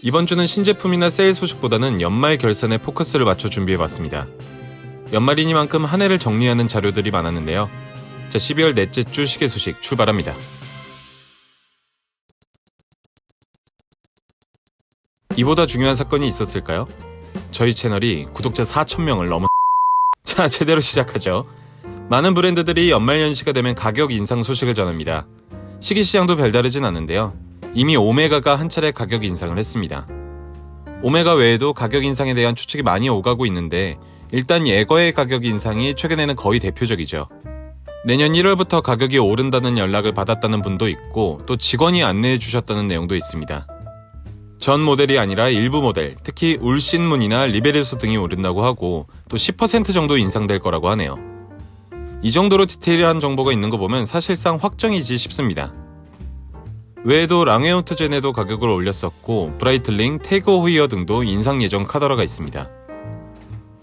이번 주는 신제품이나 세일 소식보다는 연말 결산에 포커스를 맞춰 준비해봤습니다. 연말이니만큼 한 해를 정리하는 자료들이 많았는데요. 자, 12월 넷째 주 시계 소식 출발합니다. 이보다 중요한 사건이 있었을까요? 저희 채널이 구독자 4,000명을 넘어 자, 제대로 시작하죠. 많은 브랜드들이 연말 연시가 되면 가격 인상 소식을 전합니다. 시기 시장도 별다르진 않은데요. 이미 오메가가 한 차례 가격 인상을 했습니다. 오메가 외에도 가격 인상에 대한 추측이 많이 오가고 있는데 일단 예거의 가격 인상이 최근에는 거의 대표적이죠. 내년 1월부터 가격이 오른다는 연락을 받았다는 분도 있고 또 직원이 안내해 주셨다는 내용도 있습니다. 전 모델이 아니라 일부 모델, 특히 울신문이나 리베르소 등이 오른다고 하고 또 10% 정도 인상될 거라고 하네요. 이 정도로 디테일한 정보가 있는 거 보면 사실상 확정이지 싶습니다. 외에도 랑웨우트젠에도 가격을 올렸었고 브라이틀링, 태그 호이어 등도 인상 예정 카더라가 있습니다.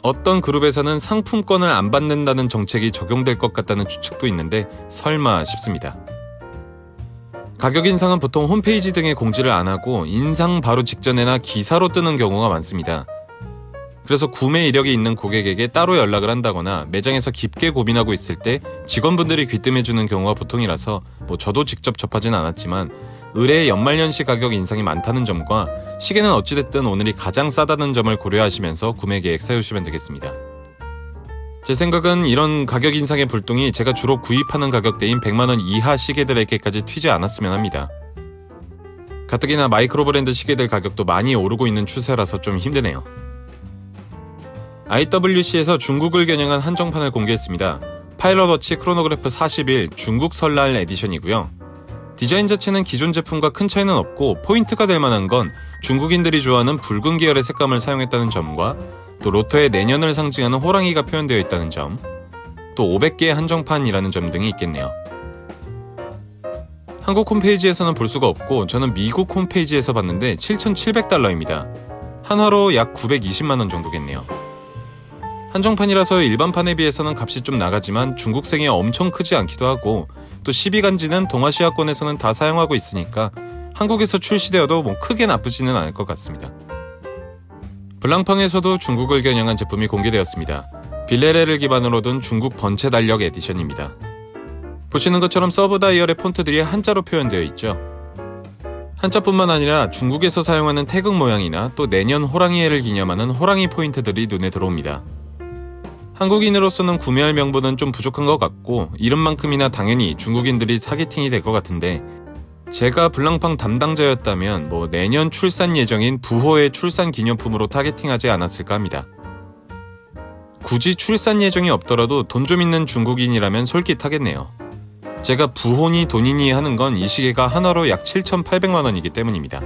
어떤 그룹에서는 상품권을 안 받는다는 정책이 적용될 것 같다는 추측도 있는데 설마 싶습니다. 가격 인상은 보통 홈페이지 등에 공지를 안 하고 인상 바로 직전에나 기사로 뜨는 경우가 많습니다. 그래서 구매 이력이 있는 고객에게 따로 연락을 한다거나 매장에서 깊게 고민하고 있을 때 직원분들이 귀뜸해주는 경우가 보통이라서 뭐 저도 직접 접하진 않았지만 의뢰 연말연시 가격 인상이 많다는 점과 시계는 어찌됐든 오늘이 가장 싸다는 점을 고려하시면서 구매 계획 세우시면 되겠습니다. 제 생각은 이런 가격 인상의 불똥이 제가 주로 구입하는 가격대인 100만원 이하 시계들에게까지 튀지 않았으면 합니다. 가뜩이나 마이크로 브랜드 시계들 가격도 많이 오르고 있는 추세라서 좀 힘드네요. IWC에서 중국을 겨냥한 한정판을 공개했습니다. 파일럿워치 크로노그래프 41 중국 설날 에디션이고요. 디자인 자체는 기존 제품과 큰 차이는 없고 포인트가 될 만한 건 중국인들이 좋아하는 붉은 계열의 색감을 사용했다는 점과 또 로터의 내년을 상징하는 호랑이가 표현되어 있다는 점, 또 500개의 한정판이라는 점 등이 있겠네요. 한국 홈페이지에서는 볼 수가 없고 저는 미국 홈페이지에서 봤는데 7,700달러입니다. 한화로 약 920만원 정도겠네요. 한정판이라서 일반판에 비해서는 값이 좀 나가지만 중국생이 엄청 크지 않기도 하고 또 12간지는 동아시아권에서는 다 사용하고 있으니까 한국에서 출시되어도 뭐 크게 나쁘지는 않을 것 같습니다. 블랑팡에서도 중국을 겨냥한 제품이 공개되었습니다. 빌레레를 기반으로 둔 중국 번체 달력 에디션입니다. 보시는 것처럼 서브 다이얼의 폰트들이 한자로 표현되어 있죠. 한자뿐만 아니라 중국에서 사용하는 태극 모양이나 또 내년 호랑이 해를 기념하는 호랑이 포인트들이 눈에 들어옵니다. 한국인으로서는 구매할 명분은 좀 부족한 것 같고 이름만큼이나 당연히 중국인들이 타겟팅이 될 것 같은데 제가 블랑팡 담당자였다면 뭐 내년 출산 예정인 부호의 출산 기념품으로 타겟팅하지 않았을까 합니다. 굳이 출산 예정이 없더라도 돈 좀 있는 중국인이라면 솔깃하겠네요. 제가 부호니 돈이니 하는 건 이 시계가 하나로 약 7,800만 원이기 때문입니다.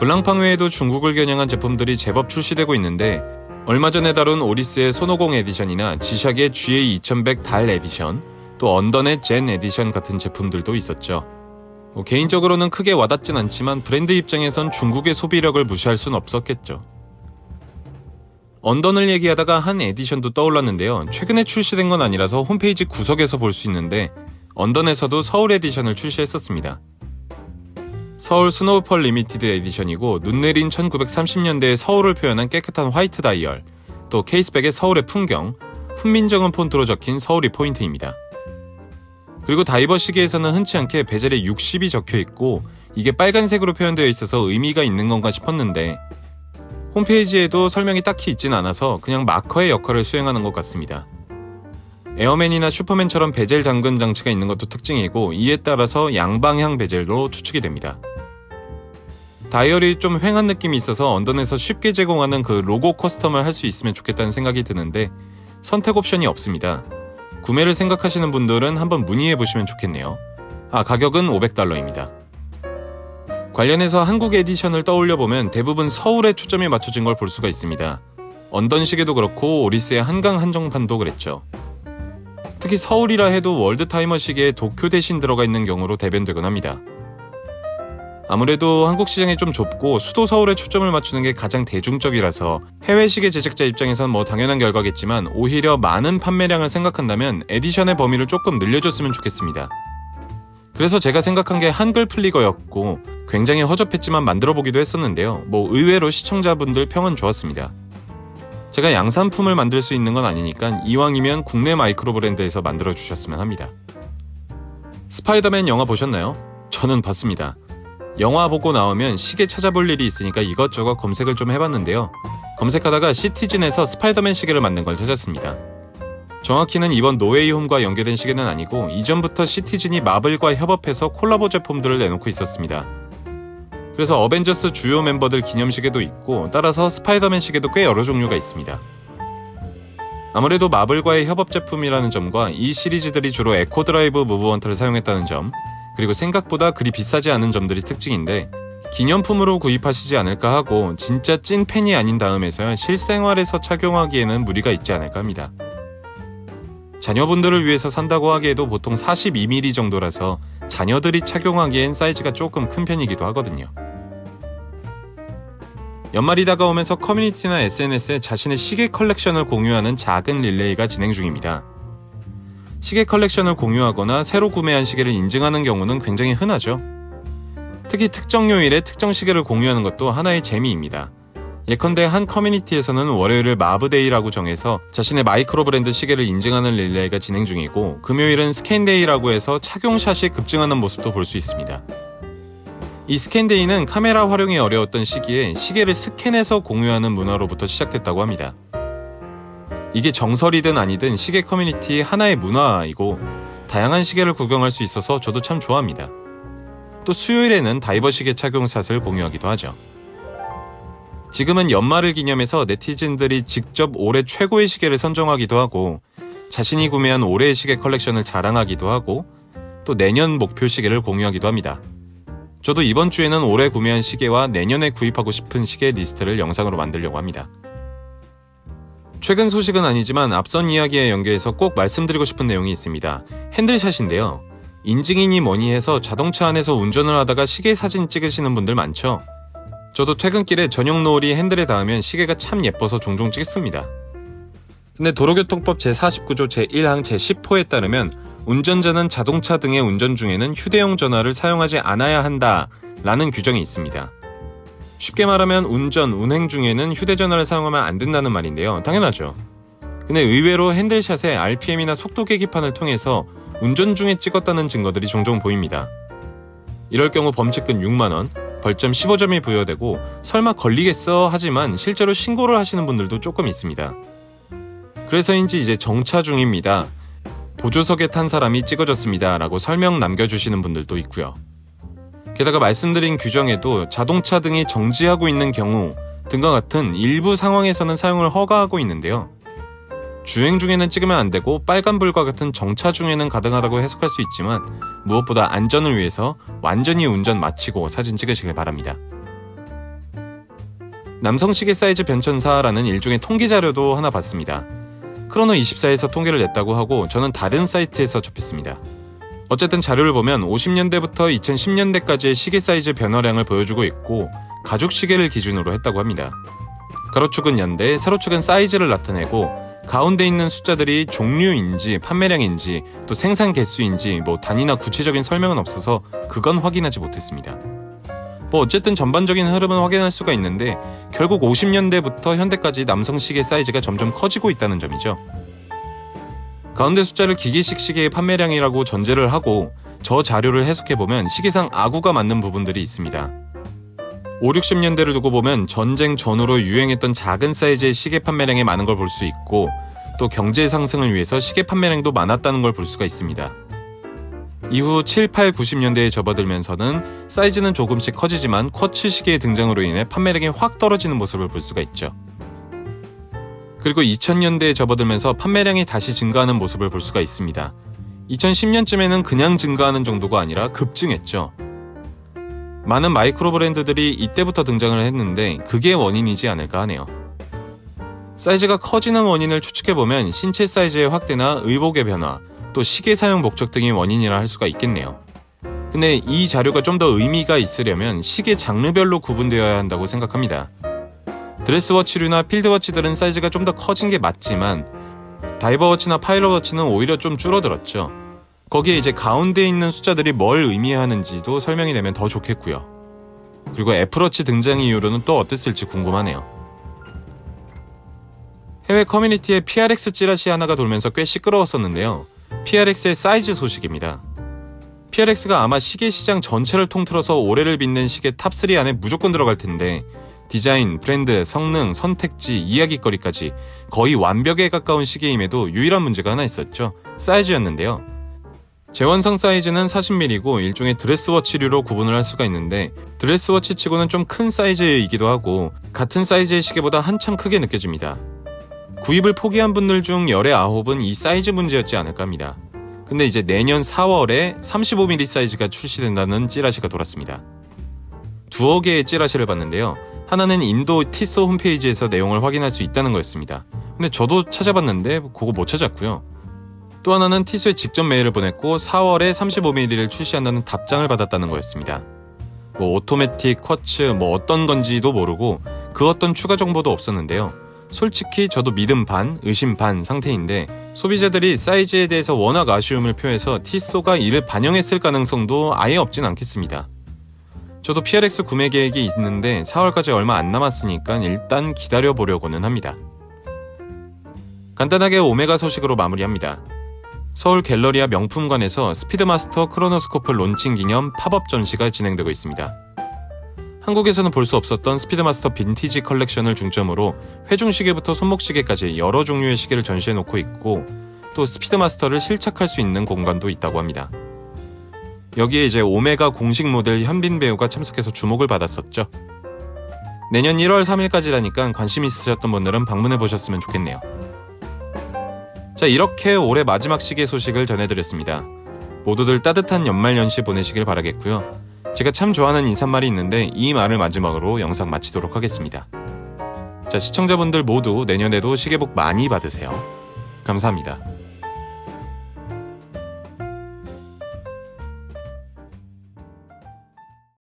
블랑팡 외에도 중국을 겨냥한 제품들이 제법 출시되고 있는데 얼마 전에 다룬 오리스의 손오공 에디션이나 지샥의 GA2100 달 에디션, 또 언던의 젠 에디션 같은 제품들도 있었죠. 뭐 개인적으로는 크게 와닿진 않지만 브랜드 입장에선 중국의 소비력을 무시할 순 없었겠죠. 언던을 얘기하다가 한 에디션도 떠올랐는데요. 최근에 출시된 건 아니라서 홈페이지 구석에서 볼 수 있는데 언던에서도 서울 에디션을 출시했었습니다. 서울 스노우펄 리미티드 에디션이고 눈 내린 1930년대의 서울을 표현한 깨끗한 화이트 다이얼, 또 케이스백의 서울의 풍경, 훈민정음 폰트로 적힌 서울이 포인트입니다. 그리고 다이버 시계에서는 흔치 않게 베젤에 60이 적혀 있고 이게 빨간색으로 표현되어 있어서 의미가 있는 건가 싶었는데 홈페이지에도 설명이 딱히 있진 않아서 그냥 마커의 역할을 수행하는 것 같습니다. 에어맨이나 슈퍼맨처럼 베젤 잠금 장치가 있는 것도 특징이고 이에 따라서 양방향 베젤로 추측이 됩니다. 다이얼이 좀 휑한 느낌이 있어서 언던에서 쉽게 제공하는 그 로고 커스텀을 할 수 있으면 좋겠다는 생각이 드는데 선택 옵션이 없습니다. 구매를 생각하시는 분들은 한번 문의해 보시면 좋겠네요. 아, 가격은 500달러입니다. 관련해서 한국 에디션을 떠올려 보면 대부분 서울에 초점이 맞춰진 걸 볼 수가 있습니다. 언던 시계도 그렇고 오리스의 한강 한정판도 그랬죠. 특히 서울이라 해도 월드 타이머 시계에 도쿄 대신 들어가 있는 경우로 대변되곤 합니다. 아무래도 한국 시장이 좀 좁고 수도 서울에 초점을 맞추는 게 가장 대중적이라서 해외 시계 제작자 입장에선 뭐 당연한 결과겠지만 오히려 많은 판매량을 생각한다면 에디션의 범위를 조금 늘려줬으면 좋겠습니다. 그래서 제가 생각한 게 한글 플리거였고 굉장히 허접했지만 만들어 보기도 했었는데요. 뭐 의외로 시청자분들 평은 좋았습니다. 제가 양산품을 만들 수 있는 건 아니니까 이왕이면 국내 마이크로 브랜드에서 만들어 주셨으면 합니다. 스파이더맨 영화 보셨나요? 저는 봤습니다. 영화 보고 나오면 시계 찾아볼 일이 있으니까 이것저것 검색을 좀 해봤는데요. 검색하다가 시티즌에서 스파이더맨 시계를 만든 걸 찾았습니다. 정확히는 이번 노웨이 홈과 연계된 시계는 아니고 이전부터 시티즌이 마블과 협업해서 콜라보 제품들을 내놓고 있었습니다. 그래서 어벤져스 주요 멤버들 기념 시계도 있고 따라서 스파이더맨 시계도 꽤 여러 종류가 있습니다. 아무래도 마블과의 협업 제품이라는 점과 이 시리즈들이 주로 에코 드라이브 무브먼트를 사용했다는 점, 그리고 생각보다 그리 비싸지 않은 점들이 특징인데 기념품으로 구입하시지 않을까 하고 진짜 찐 팬이 아닌 다음에서야 실생활에서 착용하기에는 무리가 있지 않을까 합니다. 자녀분들을 위해서 산다고 하기에도 보통 42mm 정도라서 자녀들이 착용하기엔 사이즈가 조금 큰 편이기도 하거든요. 연말이 다가오면서 커뮤니티나 SNS에 자신의 시계 컬렉션을 공유하는 작은 릴레이가 진행 중입니다. 시계 컬렉션을 공유하거나 새로 구매한 시계를 인증하는 경우는 굉장히 흔하죠. 특히 특정 요일에 특정 시계를 공유하는 것도 하나의 재미입니다. 예컨대 한 커뮤니티에서는 월요일을 마브데이라고 정해서 자신의 마이크로 브랜드 시계를 인증하는 릴레이가 진행 중이고 금요일은 스캔데이라고 해서 착용샷이 급증하는 모습도 볼 수 있습니다. 이 스캔데이는 카메라 활용이 어려웠던 시기에 시계를 스캔해서 공유하는 문화로부터 시작됐다고 합니다. 이게 정설이든 아니든 시계 커뮤니티 하나의 문화이고 다양한 시계를 구경할 수 있어서 저도 참 좋아합니다. 또 수요일에는 다이버 시계 착용 샷을 공유하기도 하죠. 지금은 연말을 기념해서 네티즌들이 직접 올해 최고의 시계를 선정하기도 하고 자신이 구매한 올해의 시계 컬렉션을 자랑하기도 하고 또 내년 목표 시계를 공유하기도 합니다. 저도 이번 주에는 올해 구매한 시계와 내년에 구입하고 싶은 시계 리스트를 영상으로 만들려고 합니다. 최근 소식은 아니지만 앞선 이야기에 연계해서 꼭 말씀드리고 싶은 내용이 있습니다. 핸들샷인데요. 인증이니 뭐니 해서 자동차 안에서 운전을 하다가 시계 사진 찍으시는 분들 많죠? 저도 퇴근길에 전용 노을이 핸들에 닿으면 시계가 참 예뻐서 종종 찍습니다. 근데 도로교통법 제49조 제1항 제10호에 따르면 운전자는 자동차 등의 운전 중에는 휴대용 전화를 사용하지 않아야 한다 라는 규정이 있습니다. 쉽게 말하면 운전, 운행 중에는 휴대전화를 사용하면 안 된다는 말인데요. 당연하죠. 근데 의외로 핸들샷에 RPM이나 속도 계기판을 통해서 운전 중에 찍었다는 증거들이 종종 보입니다. 이럴 경우 범칙금 6만원, 벌점 15점이 부여되고 설마 걸리겠어 하지만 실제로 신고를 하시는 분들도 조금 있습니다. 그래서인지 이제 정차 중입니다. 보조석에 탄 사람이 찍어졌습니다. 라고 설명 남겨주시는 분들도 있고요. 게다가 말씀드린 규정에도 자동차 등이 정지하고 있는 경우 등과 같은 일부 상황에서는 사용을 허가하고 있는데요. 주행 중에는 찍으면 안 되고 빨간불과 같은 정차 중에는 가능하다고 해석할 수 있지만 무엇보다 안전을 위해서 완전히 운전 마치고 사진 찍으시길 바랍니다. 남성 시계 사이즈 변천사라는 일종의 통계 자료도 하나 봤습니다. 크로노24에서 통계를 냈다고 하고 저는 다른 사이트에서 접했습니다. 어쨌든 자료를 보면 50년대부터 2010년대까지의 시계 사이즈 변화량을 보여주고 있고 가죽 시계를 기준으로 했다고 합니다. 가로축은 연대, 세로축은 사이즈를 나타내고 가운데 있는 숫자들이 종류인지 판매량인지 또 생산 개수인지 뭐 단위나 구체적인 설명은 없어서 그건 확인하지 못했습니다. 뭐 어쨌든 전반적인 흐름은 확인할 수가 있는데 결국 50년대부터 현대까지 남성 시계 사이즈가 점점 커지고 있다는 점이죠. 가운데 숫자를 기계식 시계의 판매량이라고 전제를 하고 저 자료를 해석해보면 시계상 아구가 맞는 부분들이 있습니다. 5, 60년대를 두고 보면 전쟁 전후로 유행했던 작은 사이즈의 시계 판매량이 많은 걸 볼 수 있고 또 경제 상승을 위해서 시계 판매량도 많았다는 걸 볼 수가 있습니다. 이후 7, 8, 90년대에 접어들면서는 사이즈는 조금씩 커지지만 쿼츠 시계의 등장으로 인해 판매량이 확 떨어지는 모습을 볼 수가 있죠. 그리고 2000년대에 접어들면서 판매량이 다시 증가하는 모습을 볼 수가 있습니다. 2010년쯤에는 그냥 증가하는 정도가 아니라 급증했죠. 많은 마이크로 브랜드들이 이때부터 등장을 했는데 그게 원인이지 않을까 하네요. 사이즈가 커지는 원인을 추측해보면 신체 사이즈의 확대나 의복의 변화, 또 시계 사용 목적 등이 원인이라 할 수가 있겠네요. 근데 이 자료가 좀 더 의미가 있으려면 시계 장르별로 구분되어야 한다고 생각합니다. 드레스워치류나 필드워치들은 사이즈가 좀 더 커진 게 맞지만 다이버워치나 파일럿워치는 오히려 좀 줄어들었죠. 거기에 이제 가운데 있는 숫자들이 뭘 의미하는지도 설명이 되면 더 좋겠고요. 그리고 애플워치 등장 이후로는 또 어땠을지 궁금하네요. 해외 커뮤니티에 PRX 찌라시 하나가 돌면서 꽤 시끄러웠었는데요. PRX의 사이즈 소식입니다. PRX가 아마 시계 시장 전체를 통틀어서 올해를 빛낸 시계 탑3 안에 무조건 들어갈 텐데 디자인, 브랜드, 성능, 선택지, 이야기거리까지 거의 완벽에 가까운 시계임에도 유일한 문제가 하나 있었죠. 사이즈였는데요. 재원성 사이즈는 40mm고 일종의 드레스워치류로 구분을 할 수가 있는데 드레스워치 치고는 좀 큰 사이즈이기도 하고 같은 사이즈의 시계보다 한참 크게 느껴집니다. 구입을 포기한 분들 중 열의 아홉은 이 사이즈 문제였지 않을까 합니다. 근데 이제 내년 4월에 35mm 사이즈가 출시된다는 찌라시가 돌았습니다. 두어 개의 찌라시를 봤는데요. 하나는 인도 티소 홈페이지에서 내용을 확인할 수 있다는 거였습니다. 근데 저도 찾아봤는데 그거 못 찾았고요. 또 하나는 티소에 직접 메일을 보냈고 4월에 35mm를 출시한다는 답장을 받았다는 거였습니다. 뭐 오토매틱, 쿼츠, 뭐 어떤 건지도 모르고 그 어떤 추가 정보도 없었는데요. 솔직히 저도 믿음 반, 의심 반 상태인데 소비자들이 사이즈에 대해서 워낙 아쉬움을 표해서 티소가 이를 반영했을 가능성도 아예 없진 않겠습니다. 저도 PRX 구매 계획이 있는데 4월까지 얼마 안 남았으니까 일단 기다려 보려고는 합니다. 간단하게 오메가 소식으로 마무리합니다. 서울 갤러리아 명품관에서 스피드마스터 크로노스코프 론칭 기념 팝업 전시가 진행되고 있습니다. 한국에서는 볼 수 없었던 스피드마스터 빈티지 컬렉션을 중점으로 회중시계부터 손목시계까지 여러 종류의 시계를 전시해 놓고 있고 또 스피드마스터를 실착할 수 있는 공간도 있다고 합니다. 여기에 이제 오메가 공식 모델 현빈 배우가 참석해서 주목을 받았었죠. 내년 1월 3일까지라니까 관심 있으셨던 분들은 방문해 보셨으면 좋겠네요. 자, 이렇게 올해 마지막 시계 소식을 전해드렸습니다. 모두들 따뜻한 연말 연시 보내시길 바라겠고요. 제가 참 좋아하는 인사말이 있는데 이 말을 마지막으로 영상 마치도록 하겠습니다. 자, 시청자분들 모두 내년에도 시계복 많이 받으세요. 감사합니다.